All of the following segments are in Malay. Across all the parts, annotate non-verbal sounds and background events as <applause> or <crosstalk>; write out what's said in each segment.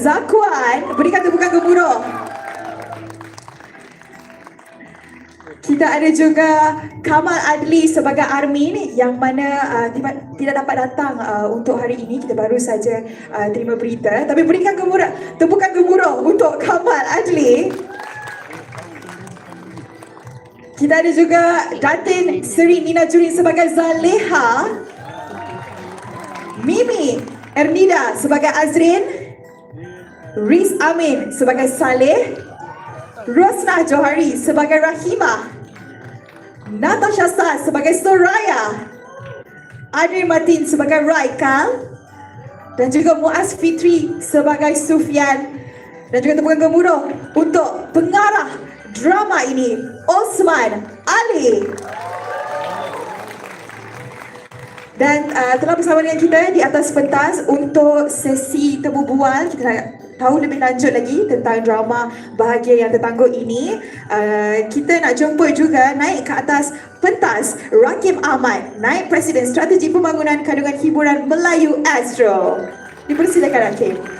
Zakuan. Berikan tepukan gemuruh. Kita ada juga Kamal Adli sebagai Armin yang mana uh, tiba, tidak dapat datang uh, untuk hari ini. Kita baru saja uh, terima berita. Tapi berikan gemuruh, tepukan gemuruh untuk Kamal Adli. Kita ada juga Datin Seri Nina Jurin sebagai Zaleha. Mimi Ernida sebagai Azrin. Riz Amin sebagai Saleh. Rosna Johari sebagai Rahimah. Natasha Star sebagai Soraya. Adri Martin sebagai Raikal. Dan juga Muaz Fitri sebagai Sufian. Dan juga tepukan gemuruh untuk pengarah drama ini, Osman Ali. Dan uh, telah bersama dengan kita di atas pentas untuk sesi temu bual. Kita nak tahu lebih lanjut lagi tentang drama Bahagia Yang Tertangguh ini. Uh, kita nak jumpa juga naik ke atas pentas Rakim Ahmad, naik Presiden Strategi Pembangunan Kandungan Hiburan Melayu Astro. Dipersilakan Rakim.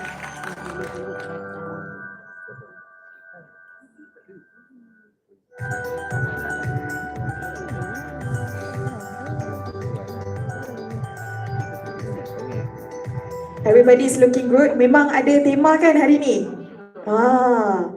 Everybody is looking good. Memang ada tema kan hari ni? Ah.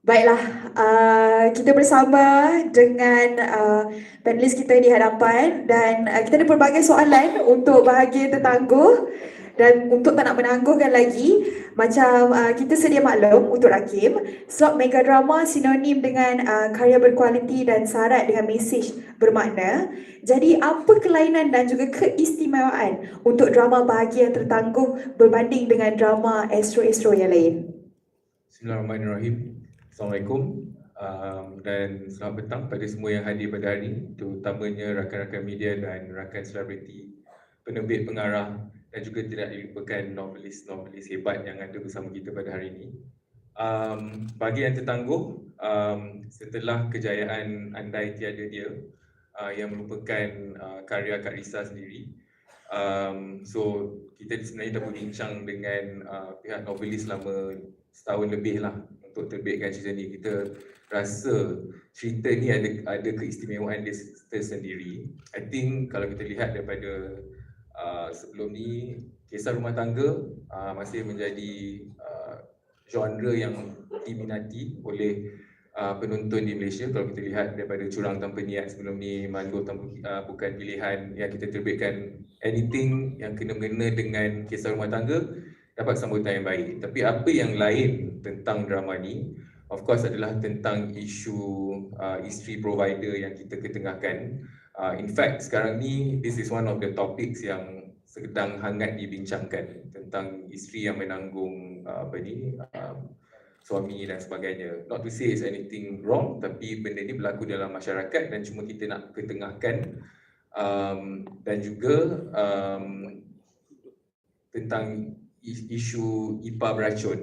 Baiklah, uh, kita bersama dengan uh, panelis kita di hadapan dan uh, kita ada pelbagai soalan untuk bahagia tertangguh dan untuk tak nak menangguhkan lagi macam uh, kita sedia maklum untuk Rakim slot mega drama sinonim dengan uh, karya berkualiti dan syarat dengan mesej bermakna. Jadi apa kelainan dan juga keistimewaan untuk drama bahagia tertangguh berbanding dengan drama Astro-Astro yang lain? Bismillahirrahmanirrahim. Assalamualaikum. Um, dan selamat petang pada semua yang hadir pada hari ini, terutamanya rakan-rakan media dan rakan selebriti, penerbit pengarah dan juga tidak dilupakan novelis-novelis hebat yang ada bersama kita pada hari ini. Um, bagi yang tertangguh, um, setelah kejayaan Andai Tiada Dia uh, yang merupakan uh, karya Kak Risa sendiri, um, so kita sebenarnya dah berbincang dengan uh, pihak novelis selama setahun lebih lah untuk terbitkan cerita ni kita rasa cerita ni ada ada keistimewaan dia tersendiri. I think kalau kita lihat daripada uh, sebelum ni kisah rumah tangga uh, masih menjadi uh, genre yang diminati oleh uh, penonton di Malaysia kalau kita lihat daripada curang tanpa niat sebelum ni mandul tanpa uh, bukan pilihan yang kita terbitkan anything yang kena-mengena dengan kisah rumah tangga dapat sambutan yang baik. Tapi apa yang lain tentang drama ni, of course adalah tentang isu uh, isteri provider yang kita ketengahkan. Uh, in fact, sekarang ni, this is one of the topics yang sedang hangat dibincangkan tentang isteri yang menanggung uh, apa ni, uh, suami dan sebagainya. Not to say it's anything wrong, tapi benda ni berlaku dalam masyarakat dan cuma kita nak ketengahkan um, dan juga um, tentang isu IPA beracun.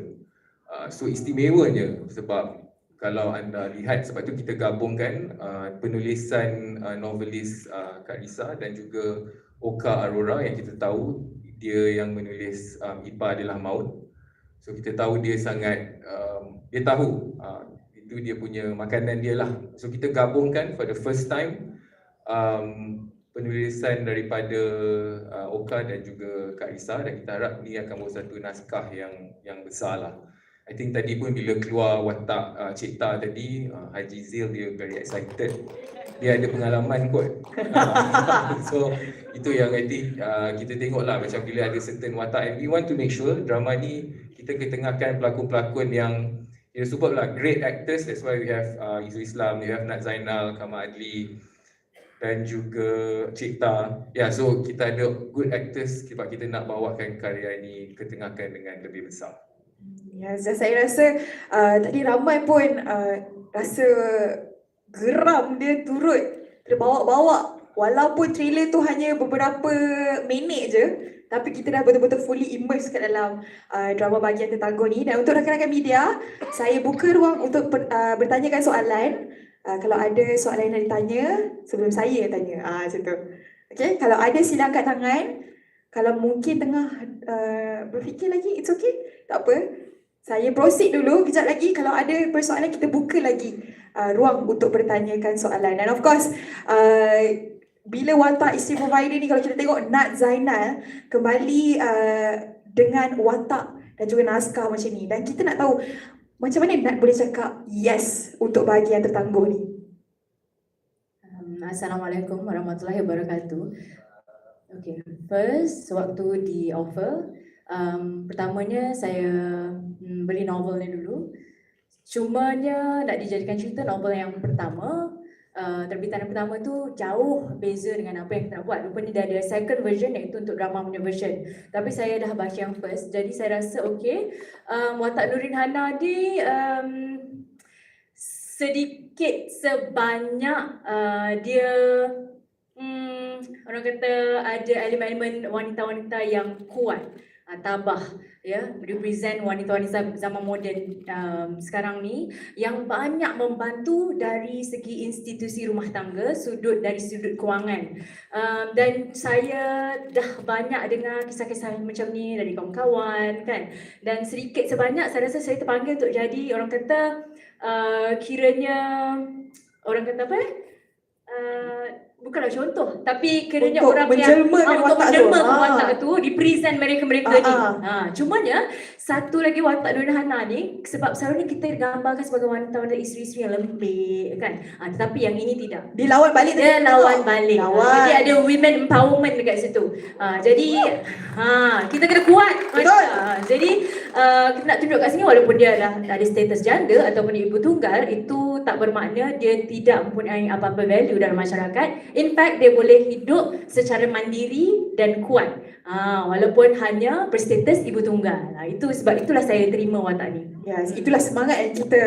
Uh, so istimewanya sebab kalau anda lihat sebab tu kita gabungkan uh, penulisan uh, novelis uh, Kak Risa dan juga Oka Aurora yang kita tahu dia yang menulis um, IPA adalah maut. So kita tahu dia sangat um, dia tahu uh, itu dia punya makanan dia lah. So kita gabungkan for the first time um, penulisan daripada uh, Oka dan juga Kak Risa dan kita harap ni akan buat satu naskah yang yang besar lah. I think tadi pun bila keluar watak uh, cipta tadi, uh, Haji Zil dia very excited. Dia ada pengalaman kot. uh, <laughs> so itu yang I think uh, kita tengok lah macam bila ada certain watak and we want to make sure drama ni kita ketengahkan pelakon-pelakon yang you know, superb lah, great actors. That's why we have uh, Izu Islam, we have Nat Zainal, Kamal Adli, dan juga Cipta. Ya, yeah, so kita ada good actors sebab kita nak bawakan karya ini ketengahkan dengan lebih besar. Ya, saya rasa uh, tadi ramai pun uh, rasa geram dia turut dia bawa-bawa walaupun trailer tu hanya beberapa minit je tapi kita dah betul-betul fully immerse kat dalam uh, drama bahagian tertangguh ni dan untuk rakan-rakan media saya buka ruang untuk uh, bertanyakan soalan Uh, kalau ada soalan yang ditanya sebelum saya tanya. Ah macam tu. Okay, kalau ada sila angkat tangan. Kalau mungkin tengah uh, berfikir lagi, it's okay. Tak apa. Saya proceed dulu kejap lagi. Kalau ada persoalan, kita buka lagi uh, ruang untuk bertanyakan soalan. Dan of course, uh, bila watak isteri provider ni, kalau kita tengok Nat Zainal kembali uh, dengan watak dan juga naskah macam ni. Dan kita nak tahu macam mana Nat boleh cakap yes untuk bahagian tertangguh ni. Um, Assalamualaikum warahmatullahi wabarakatuh. Okay, first waktu di offer, um, pertamanya saya um, beli novel ni dulu. Cumanya nak dijadikan cerita novel yang pertama, uh, terbitan yang pertama tu jauh beza dengan apa yang kita buat. Rupanya dia ada second version iaitu untuk drama punya version. Tapi saya dah baca yang first, jadi saya rasa okay. Um, watak Nurin Hana ni um, sedikit sebanyak uh, dia hmm, orang kata ada elemen-elemen wanita-wanita yang kuat uh, tabah ya represent wanita-wanita zaman moden um, sekarang ni yang banyak membantu dari segi institusi rumah tangga sudut dari sudut kewangan. Um, dan saya dah banyak dengar kisah-kisah macam ni dari kawan-kawan kan? Dan sedikit sebanyak saya rasa saya terpanggil untuk jadi orang kata uh, kiranya orang kata apa eh? Uh, bukanlah contoh tapi Untuk orang menjelmakan yang ah, untuk tu. menjelmakan Ah. watak tu di present mereka-mereka Ah, ni. Ha, cumanya satu lagi watak Nurul Hana ni sebab selalu ni kita gambarkan sebagai wanita-wanita isteri-isteri yang lembik kan. Ha, tetapi yang ini tidak. Dia lawan balik Dia lawan balik. Ha, Lawan. Jadi ada women empowerment dekat situ. Ha, jadi ha, kita kena kuat. Betul. Ha, jadi uh, kita nak tunjuk kat sini walaupun dia dah ada status janda ataupun ibu tunggal itu tak bermakna dia tidak mempunyai apa-apa value dalam masyarakat. In fact dia boleh hidup secara mandiri dan kuat. Ha, walaupun hanya berstatus ibu tunggal. Ha, itu sebab itulah saya terima watak ni. Yes, itulah semangat yang kita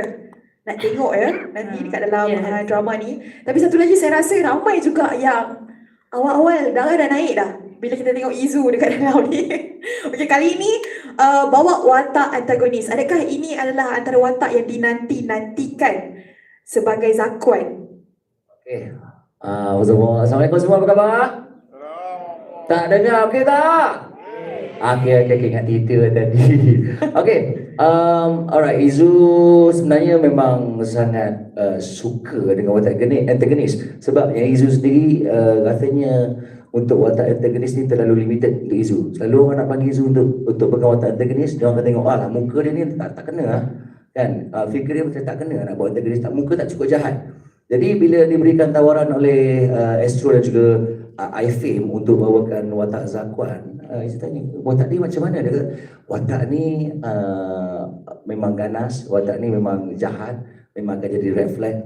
nak tengok ya nanti Ah, dekat dalam yes. uh, drama ni. Tapi satu lagi saya rasa ramai juga yang awal-awal darah dah naik dah bila kita tengok Izu dekat <laughs> dalam ni. Okey, kali ini uh, bawa watak antagonis. Adakah ini adalah antara watak yang dinanti-nantikan sebagai Zakuan? Okay. Ah, semua. Assalamualaikum semua apa khabar? Tak dengar okey tak? Okey okey okey ingat tadi. <laughs> okey. Um, alright Izu sebenarnya memang sangat uh, suka dengan watak antagonis sebab yang Izu sendiri uh, katanya untuk watak antagonis ni terlalu limited untuk Izu. Selalu orang nak panggil Izu untuk untuk pegang watak antagonis, dia orang akan tengok ah muka dia ni tak tak kena lah. Kan? Uh, figure dia macam tak kena nak buat antagonis, tak muka tak cukup jahat. Jadi bila diberikan tawaran oleh uh, Astro dan juga uh, iFame untuk bawakan watak Zakwan, uh, saya tanya, watak ni macam mana? Dia kata, watak ni uh, memang ganas, watak ni memang jahat, memang akan jadi red flag,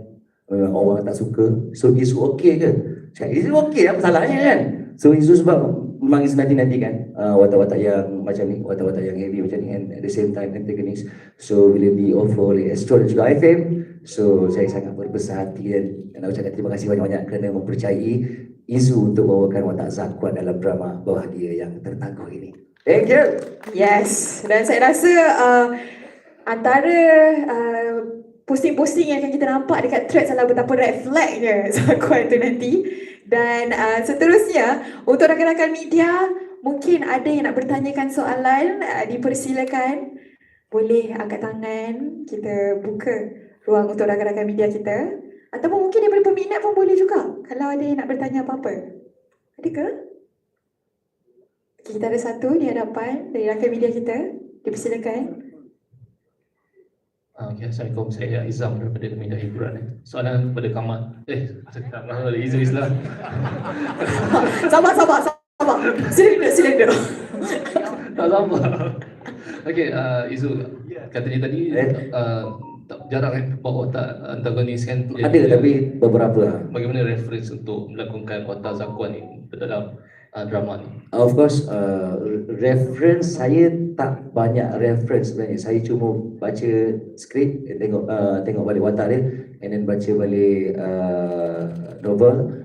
memang orang tak suka. So Izu okey ke? Cakap, Izu okey, apa salahnya kan? So Izu sebab memang Izu nanti-nanti kan uh, watak-watak yang macam ni, watak-watak yang heavy macam ni and at the same time antagonist. So bila di offer oleh Astro dan juga iFame, So saya sangat berbesar hati dan, nak ucapkan terima kasih banyak-banyak kerana mempercayai Izu untuk bawakan watak Zakuan dalam drama Bahagia yang tertangguh ini. Thank you. Yes, dan saya rasa uh, antara uh, posting-posting yang akan kita nampak dekat threads adalah betapa red flagnya <laughs> Zakuan tu nanti. Dan uh, seterusnya, untuk rakan-rakan media, mungkin ada yang nak bertanyakan soalan, uh, dipersilakan. Boleh angkat tangan, kita buka ruang untuk rakan-rakan media kita. Ataupun mungkin daripada peminat pun boleh juga, kalau ada yang nak bertanya apa-apa. Ada ke? Okay, kita ada satu di hadapan dari rakan media kita. Dipersilakan. Ah, Okay, Assalamualaikum. Saya Izam daripada Media Hiburan. eh. Soalan kepada Kamal. Eh, Kamal dari Izam Islam. <laughs> Sabar, sabar, sabar. Sila duduk, sila duduk. tak sabar. Okay, uh, Izu, katanya tadi uh, tak, jarang eh bawa watak antagonis kan. Ada tapi beberapa. Bagaimana reference untuk melakukan watak Zakuan ni dalam uh, drama ni? Of course, uh, reference saya tak banyak reference sebenarnya. Saya cuma baca skrip, tengok uh, tengok balik watak dia, and then baca balik uh, novel.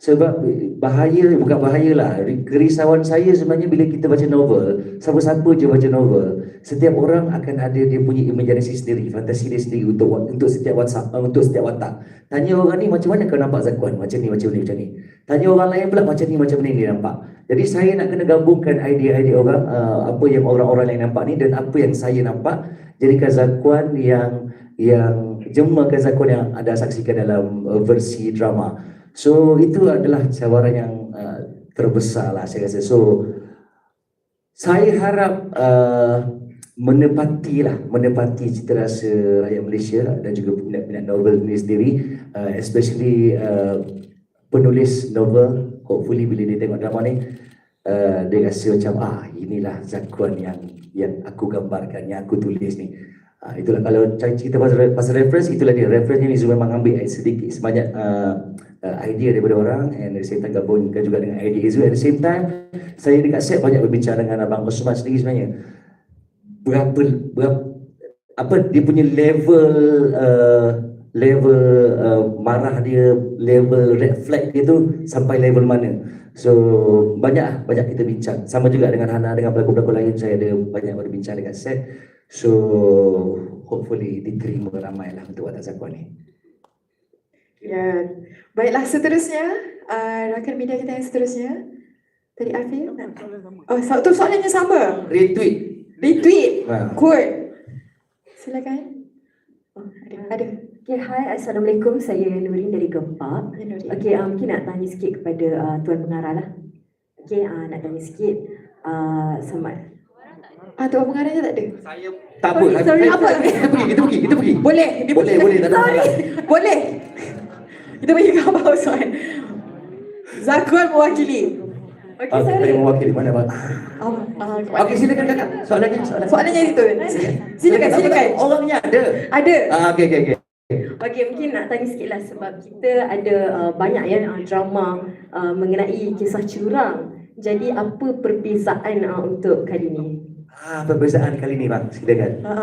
Sebab bahaya, bukan bahaya lah. Kerisauan saya sebenarnya bila kita baca novel, siapa-siapa je baca novel, setiap orang akan ada dia punya imaginasi sendiri, fantasi dia sendiri untuk untuk setiap WhatsApp, uh, untuk setiap watak. Tanya orang ni macam mana kau nampak Zakuan? Macam ni, macam ni, macam ni. Tanya orang lain pula macam ni, macam ni dia nampak. Jadi saya nak kena gabungkan idea-idea orang, uh, apa yang orang-orang lain nampak ni dan apa yang saya nampak. Jadikan Zakuan yang yang jemakan Zakuan yang ada saksikan dalam uh, versi drama. So itu adalah cabaran yang uh, terbesar lah saya rasa. So saya harap uh, menepati lah, menepati cita rasa rakyat Malaysia dan juga minat-minat novel ini sendiri, uh, especially uh, penulis novel, hopefully bila dia tengok drama ni, uh, dia rasa macam ah inilah Zakuan yang yang aku gambarkan, yang aku tulis ni. Uh, itulah kalau cerita pasal, pasal reference, itulah dia. Reference ni Zul memang ambil sedikit sebanyak uh, uh, idea daripada orang and at the same time gabungkan juga dengan idea Izu. At the same time, saya dekat set banyak berbincang dengan Abang Osman sendiri sebenarnya. Berapa, berapa apa dia punya level uh, level uh, marah dia, level red flag dia tu sampai level mana. So banyak banyak kita bincang. Sama juga dengan Hana dengan pelakon-pelakon lain saya ada banyak berbincang dekat set. So hopefully diterima ramai lah untuk watak Zakuan ni. Ya, baiklah seterusnya uh, rakan media kita yang seterusnya tadi Afif. Oh, so, tu soalannya sama. Retweet. Retweet, Ha. quote. Silakan. Oh, ada. Ada. Okay, hai, Assalamualaikum. Saya Nurin dari Gempak. Okay, um, mungkin nak tanya sikit kepada uh, Tuan Pengarah lah. Okay, uh, nak tanya sikit. Uh, sama. Ah, tu pengarahnya tak ada. Tak apa. Sorry, sorry, apa? Kita pergi, kita pergi, kita pergi. Boleh. Dia Boleh, boleh, tak ada. Boleh. Kita bagi khabar <laughs> Osman. Zakuan mewakili. Okay, Ah, sorry. saya mewakili mana bang? Oh, ah, Okey, silakan kakak. Soalannya, soalan. Soalannya itu. Silakan, silakan. Orangnya ada. Ada. Ah, okey, okey, okey. Okay, mungkin nak tanya sikit lah sebab kita ada uh, banyak ya uh, drama uh, mengenai kisah curang. Jadi apa perbezaan uh, untuk kali ni? Ah, perbezaan kali ni bang, silakan. Ha.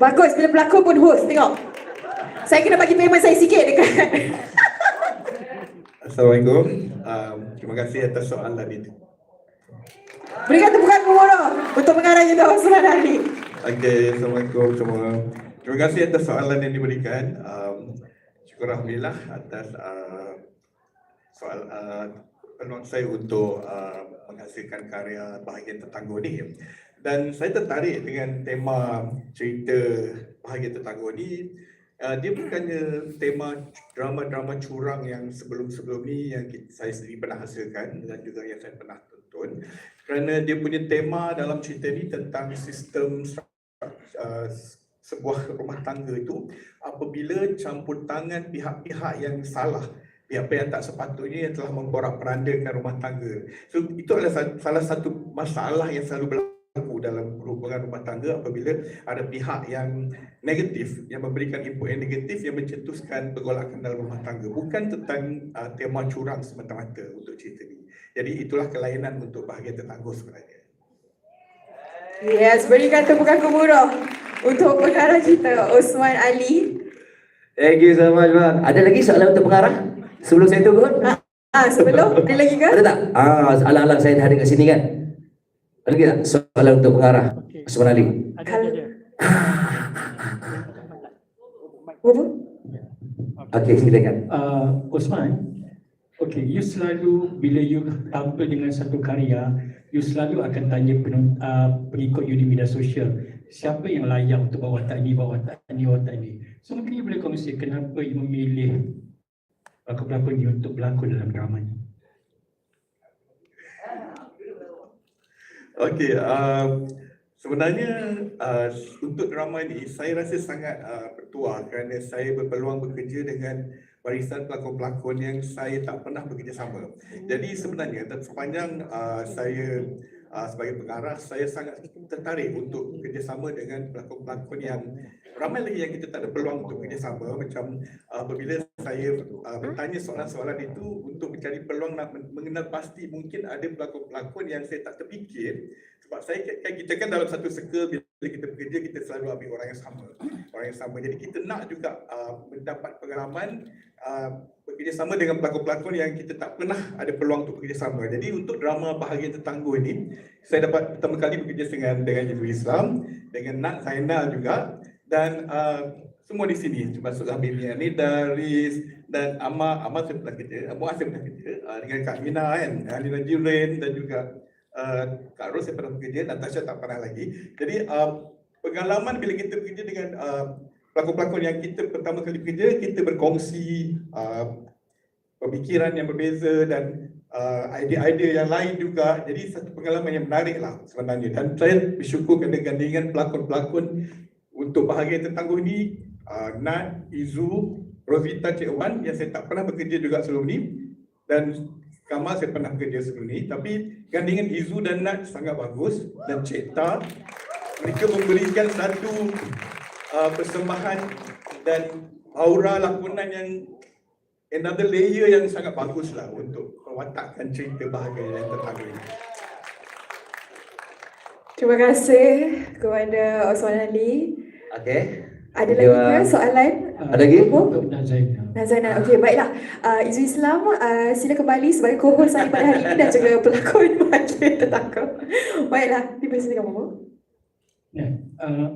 Bagus bila pelakon pun host tengok. Saya kena bagi payment saya sikit dekat. Assalamualaikum. Um, terima kasih atas soalan itu. Berikan tepukan gemuruh untuk pengarah kita Osman Ali. Okey, Assalamualaikum semua. Terima kasih atas soalan yang diberikan. Um, syukur Alhamdulillah atas uh, soal uh, peluang saya untuk uh, menghasilkan karya bahagian tetangga ni. Dan saya tertarik dengan tema cerita bahagian tetangga ni. Uh, dia bukannya tema drama-drama curang yang sebelum-sebelum ni yang saya sendiri pernah hasilkan dan juga yang saya pernah tonton. Kerana dia punya tema dalam cerita ni tentang sistem uh, sebuah rumah tangga itu apabila campur tangan pihak-pihak yang salah pihak-pihak yang tak sepatutnya yang telah memporak-perandakan rumah tangga. So itu adalah sa- salah satu masalah yang selalu berlaku dalam hubungan rumah tangga apabila ada pihak yang negatif yang memberikan input yang negatif yang mencetuskan pergolakan dalam rumah tangga bukan tentang uh, tema curang semata-mata untuk cerita ni. Jadi itulah kelainan untuk bahagian tetangga sebenarnya. Yes, berikan tepukan gemuruh untuk pengarah kita Osman Ali. Thank you so much bang. Ada lagi soalan untuk pengarah? Sebelum saya turun? Ah, sebelum ada lagi ke? Ada tak? Ah, alang-alang saya dah ada kat sini kan? Ada lagi tak soalan untuk pengarah? Osman Ali. Kalau apa? Okey, silakan. uh, Osman, okay, you selalu bila you tampil dengan satu karya, you selalu akan tanya penont, uh, pengikut you di media sosial, siapa yang layak untuk bawa watak ini, bawa watak ini, bawa watak ini. So mungkin you boleh kongsi kenapa you memilih pelakon-pelakon you untuk berlakon dalam drama ni? Okey, uh, sebenarnya uh, untuk drama ini saya rasa sangat uh, bertuah kerana saya berpeluang bekerja dengan barisan pelakon-pelakon yang saya tak pernah bekerja sama. Jadi sebenarnya sepanjang uh, saya uh, sebagai pengarah, saya sangat tertarik untuk bekerjasama dengan pelakon-pelakon yang ramai lagi yang kita tak ada peluang untuk bekerjasama macam uh, apabila saya uh, bertanya soalan-soalan itu untuk mencari peluang nak men- mengenal pasti mungkin ada pelakon-pelakon yang saya tak terfikir. Sebab saya kan kita kan dalam satu circle bila kita bekerja kita selalu ambil orang yang sama. Orang yang sama. Jadi kita nak juga uh, mendapat pengalaman uh, bekerjasama dengan pelakon-pelakon yang kita tak pernah ada peluang untuk bekerjasama jadi untuk drama Bahagia Tertangguh ini saya dapat pertama kali bekerja dengan dengan Ibu Islam dengan Nat Zainal juga. Dan uh, semua di sini. Termasuk Habib ni Daris dan Amar Amar saya pernah kerja saya pernah kerja uh, dengan Kak Mina kan Alina Jirin dan juga uh, Kak Ros saya pernah bekerja Natasha tak pernah lagi. Jadi uh, pengalaman bila kita bekerja dengan uh, pelakon-pelakon yang kita pertama kali bekerja kita berkongsi uh, pemikiran yang berbeza dan uh, idea-idea yang lain juga. Jadi satu pengalaman yang menarik lah sebenarnya. Dan saya bersyukur kerana gandingan pelakon-pelakon untuk bahagian tertangguh ini uh, Nat, Izu, Rosita Cik Wan yang saya tak pernah bekerja juga sebelum ni dan Kamal saya pernah bekerja sebelum ni tapi gandingan Izu dan Nat sangat bagus dan Cik Ta mereka memberikan satu uh, persembahan dan aura lakonan yang another layer yang sangat bagus lah untuk mewatakkan cerita bahagia yang tertangguh ini. Terima kasih kepada Osman Ali. Okay. Ada lagi ke soalan? Ada lagi? Untuk Nazaina. Nazana, okey baiklah. Uh, Izu Islam, uh, sila kembali sebagai co-host saya pada hari ini dan juga <laughs> pelakon <laughs> bahagia tetangga. Baiklah, dipersilakan Mama. Ya, uh,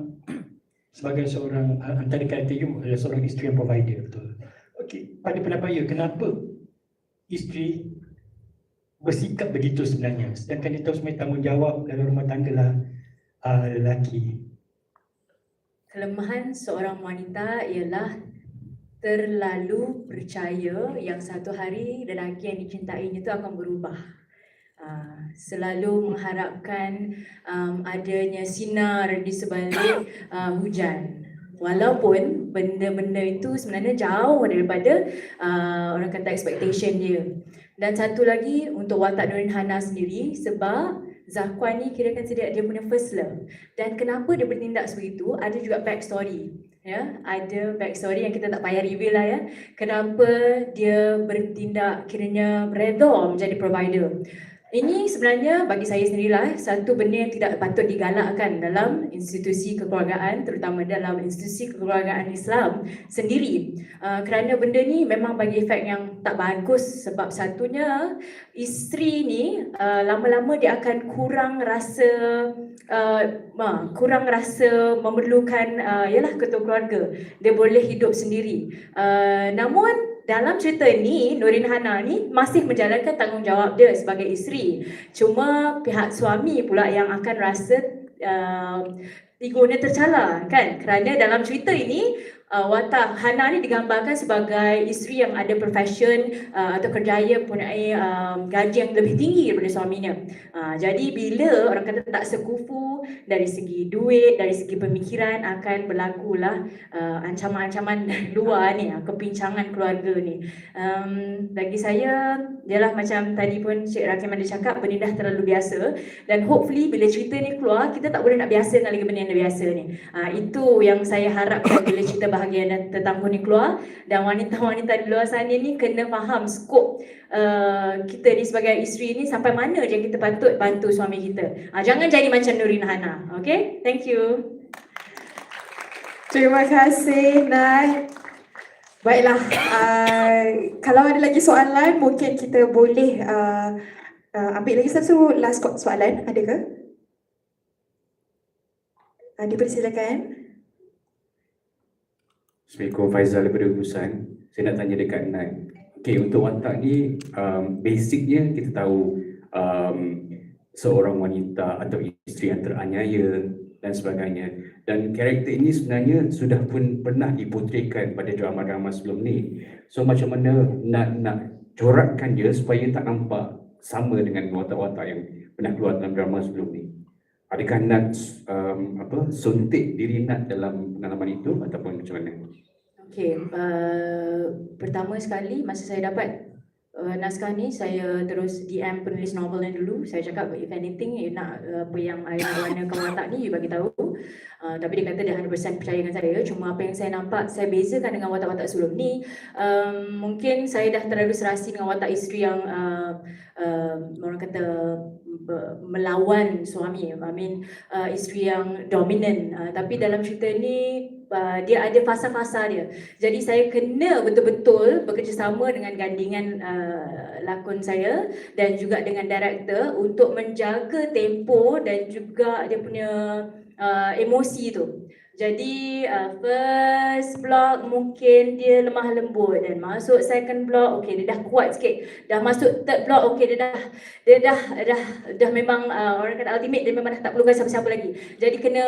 sebagai seorang uh, antara kata you adalah seorang isteri yang provider betul. Okey, pada pendapat you kenapa isteri bersikap begitu sebenarnya sedangkan dia tahu sebenarnya tanggungjawab dalam rumah tangga lah uh, lelaki. Kelemahan seorang wanita ialah terlalu percaya yang satu hari lelaki yang dicintainya itu akan berubah. Uh, selalu mengharapkan um, adanya sinar di sebalik uh, hujan. Walaupun benda-benda itu sebenarnya jauh daripada uh, orang kata expectation dia. Dan satu lagi untuk watak Nurin Hana sendiri sebab Zakwan ni kira kan sedia dia punya first love. Dan kenapa dia bertindak sebegitu ada juga back story. Ya, ada back story yang kita tak payah reveal lah ya. Kenapa dia bertindak kiranya redha menjadi provider. Ini sebenarnya bagi saya sendirilah satu benda yang tidak patut digalakkan dalam institusi kekeluargaan terutama dalam institusi kekeluargaan Islam sendiri. Uh, kerana benda ni memang bagi efek yang tak bagus sebab satunya isteri ni uh, lama-lama dia akan kurang rasa uh, uh, kurang rasa memerlukan uh, yalah ketua keluarga. Dia boleh hidup sendiri. Uh, namun dalam cerita ni Nurin Hana ni masih menjalankan tanggungjawab dia sebagai isteri. Cuma pihak suami pula yang akan rasa uh, egonya tercala kan kerana dalam cerita ini uh, watak Hana ni digambarkan sebagai isteri yang ada profession uh, atau kerjaya mempunyai um, gaji yang lebih tinggi daripada suaminya. Uh, jadi bila orang kata tak sekufu dari segi duit, dari segi pemikiran akan berlakulah uh, ancaman-ancaman <laughs> luar ni, uh, kepincangan keluarga ni. Um, bagi saya, ialah macam tadi pun Cik Rakim ada cakap, benda dah terlalu biasa dan hopefully bila cerita ni keluar, kita tak boleh nak biasa dengan lagi benda yang biasa ni. Uh, itu yang saya harapkan bila cerita bahagia dan tetangga ni keluar dan wanita-wanita di luar sana ni kena faham skop uh, kita ni sebagai isteri ni sampai mana je kita patut bantu suami kita. Uh, jangan jadi macam Nurin Hana. Okay? Thank you. Terima kasih Nat. Baiklah, uh, kalau ada lagi soalan mungkin kita boleh uh, uh, ambil lagi satu last soalan. Ada ke? Uh, dipersilakan. Assalamualaikum Faizal daripada Busan. Saya nak tanya dekat Nat. Okey, untuk watak ni um, basicnya kita tahu um, seorang wanita atau isteri yang teraniaya dan sebagainya. Dan karakter ini sebenarnya sudah pun pernah diputrekan pada drama-drama sebelum ni. So macam mana nak nak corakkan dia supaya tak nampak sama dengan watak-watak yang pernah keluar dalam drama sebelum ni. Adakah Nat um, apa suntik diri Nat dalam pengalaman itu ataupun macam mana? Okay, uh, pertama sekali masa saya dapat uh, naskah ni saya terus DM penulis novel yang dulu. Saya cakap if anything you nak uh, apa yang I nak warnakan watak ni you bagi tahu. Uh, tapi dia kata dia 100% percaya dengan saya. Cuma apa yang saya nampak, saya bezakan dengan watak-watak sebelum ni. Um, mungkin saya dah terlalu serasi dengan watak isteri yang uh, uh, orang kata melawan suami. I mean uh, isteri yang dominan. Uh, tapi dalam cerita ni uh, dia ada fasa-fasa dia. Jadi saya kena betul-betul bekerjasama dengan gandingan uh, lakon saya dan juga dengan director untuk menjaga tempo dan juga dia punya uh, emosi tu. Jadi uh, first block mungkin dia lemah lembut dan masuk second block okey dia dah kuat sikit. Dah masuk third block okey dia dah dia dah dah dah memang uh, orang kata ultimate dia memang dah tak perlukan siapa-siapa lagi. Jadi kena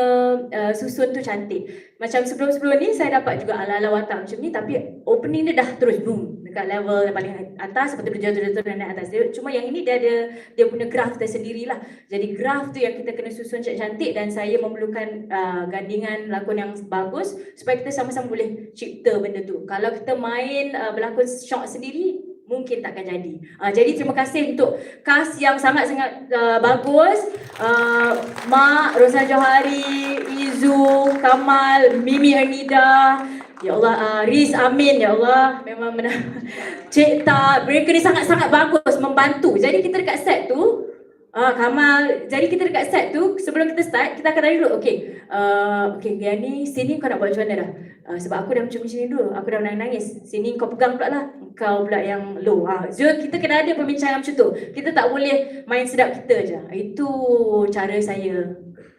uh, susun tu cantik. Macam sebelum-sebelum ni saya dapat juga ala-ala watak macam ni tapi opening dia dah terus boom dekat level yang paling atas lepas tu dia jatuh-jatuh dan naik atas. Dia, cuma yang ini dia ada dia punya graf tersendiri lah. Jadi graf tu yang kita kena susun cantik dan saya memerlukan uh, gandingan lakon yang bagus supaya kita sama-sama boleh cipta benda tu. Kalau kita main uh, berlakon shock sendiri mungkin takkan jadi. Uh, jadi terima kasih untuk cast yang sangat-sangat uh, bagus. Uh, Mak, Rosana Johari, Izu, Kamal, Mimi Ernida, Ya Allah, uh, Riz Amin, Ya Allah, memang benar. <laughs> Cik Tak, mereka ni sangat-sangat bagus membantu. Jadi kita dekat set tu, Ah, Kamal, jadi kita dekat set tu sebelum kita start kita akan tanya dulu okey. Uh, okey yang ni sini kau nak buat macam mana dah? Uh, sebab aku dah macam macam ni dulu. Aku dah menangis. Sini kau pegang pula lah. Kau pula yang low. Ha. So kita kena ada perbincangan macam tu. Kita tak boleh main sedap kita je. Itu cara saya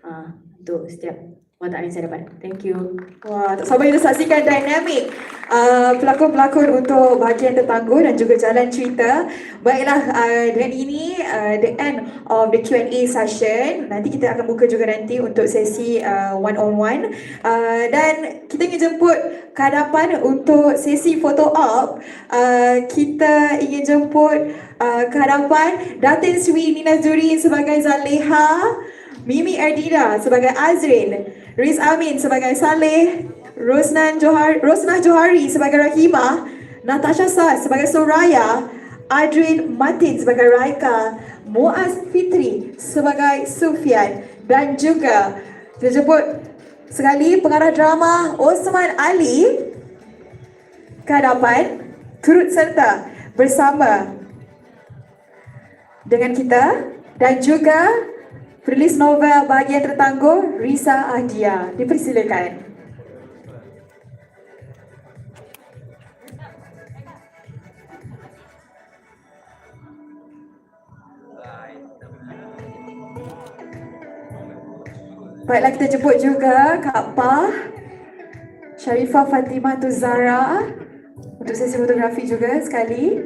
uh, untuk setiap watak yang saya dapat. Thank you. Wah, tak sabar kita saksikan dinamik uh, pelakon-pelakon untuk bahagian tetangguh dan juga jalan cerita. Baiklah, uh, dengan ini uh, the end of the Q&A session. Nanti kita akan buka juga nanti untuk sesi uh, one on one. Uh, dan kita ingin jemput ke hadapan untuk sesi photo op. Uh, kita ingin jemput uh, ke hadapan Datin Sri Nina Zuri sebagai Zaleha. Mimi Erdina sebagai Azrin, Riz Amin sebagai Saleh, Rosnan Johar, Rosnah Johari sebagai Rahimah, Natasha Sa sebagai Soraya, Adrin Martin sebagai Raika, Muaz Fitri sebagai Sufian dan juga kita jemput sekali pengarah drama Osman Ali ke hadapan turut serta bersama dengan kita dan juga penulis novel bahagian tertangguh Risa Ahdia. Dipersilakan. Baiklah kita jemput juga Kak Pah Sharifah Fatimah Tuzara untuk sesi fotografi juga sekali.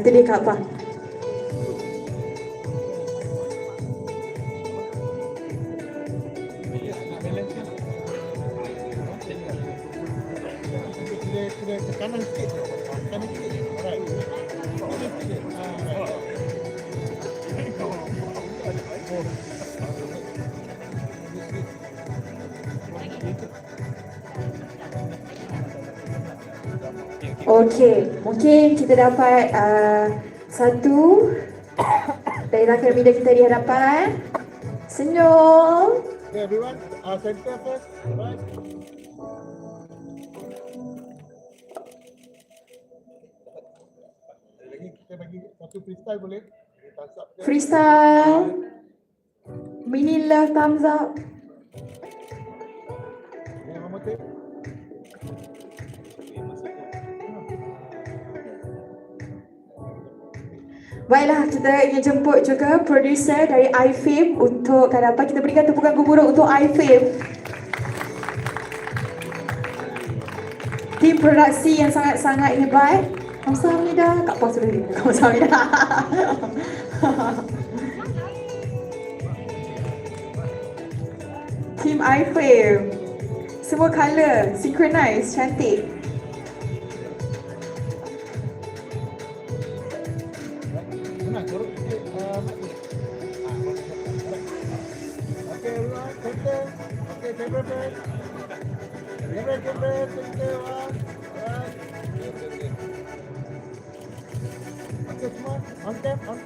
Itu dia Kak Pah. kanan sikit. Okey, mungkin kita dapat uh, satu dari rakan media kita di hadapan. Senyum. Okay, everyone. Uh, center first. Alright. Lagi kita bagi satu freestyle boleh? Freestyle. Mini love thumbs up. Baiklah, kita ingin jemput juga producer dari iFame untuk ke hadapan. Kita berikan tepukan gemuruh untuk iFame. Tim produksi yang sangat-sangat hebat. Kamsahamnida. Kak Pos dulu. <laughs> Kamsahamnida. <laughs> Team iFrame. Semua colour, synchronize, cantik. Cam, on.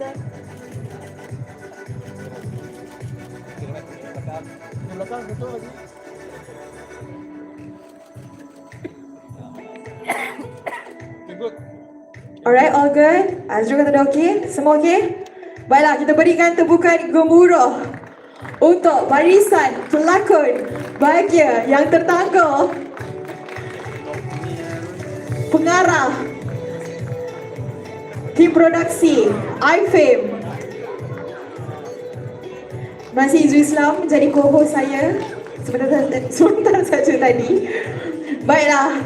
Di belakang, lagi. Okay. Alright, all good. Azrul kata dah okey. Semua okey? Baiklah, kita berikan tepukan gemuruh untuk barisan pelakon bahagia yang tertangguh. Pengarah Tim produksi iFame. Masih Izzu Islam menjadi co-host saya. Sebentar, <laughs> sebentar saja tadi. Baiklah.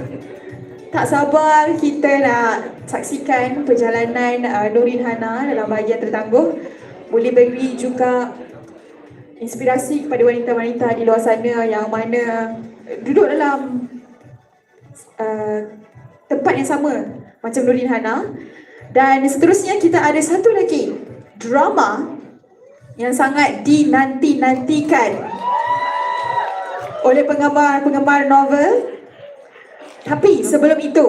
Tak sabar kita nak saksikan perjalanan uh, Nurin Hana dalam bahagian tertangguh. Boleh beri juga inspirasi kepada wanita-wanita di luar sana yang mana duduk dalam uh, tempat yang sama macam Nurin Hana dan seterusnya kita ada satu lagi drama yang sangat dinanti-nantikan oleh penggemar-penggemar novel tapi sebelum itu,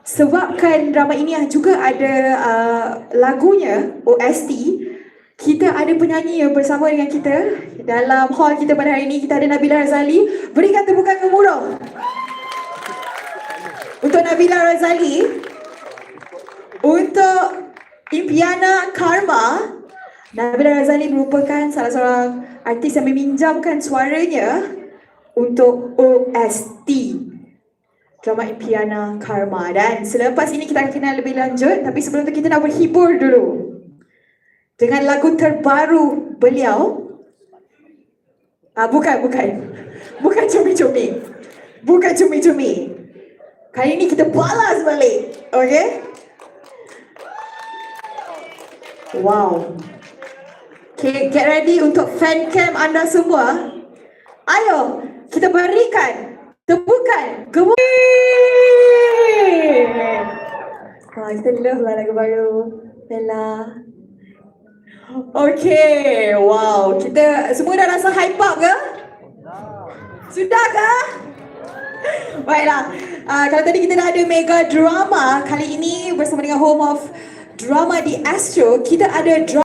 sebabkan drama ini juga ada uh, lagunya, OST, kita ada penyanyi yang bersama dengan kita dalam hall kita pada hari ini. Kita ada Nabila Razali. Berikan tepukan gemuruh. Untuk Nabila Razali, untuk Impiana Karma, Nabila Razali merupakan salah seorang artis yang meminjamkan suaranya untuk OST drama Impiana Karma. Dan selepas ini kita akan kenal lebih lanjut tapi sebelum tu kita nak berhibur dulu dengan lagu terbaru beliau. Ah bukan bukan. Bukan cumi-cumi. Bukan cumi-cumi. Kali ini kita balas balik okay wow okay get ready untuk fan cam anda semua ayo kita berikan tepukan gemuruh Wah, kita love lah lagu baru. Bella. Okay, wow. Kita semua dah rasa hype up ke? Sudah ke? Baiklah. Uh, kalau tadi kita dah ada mega drama, kali ini bersama dengan Home of Drama di Astro, kita ada drama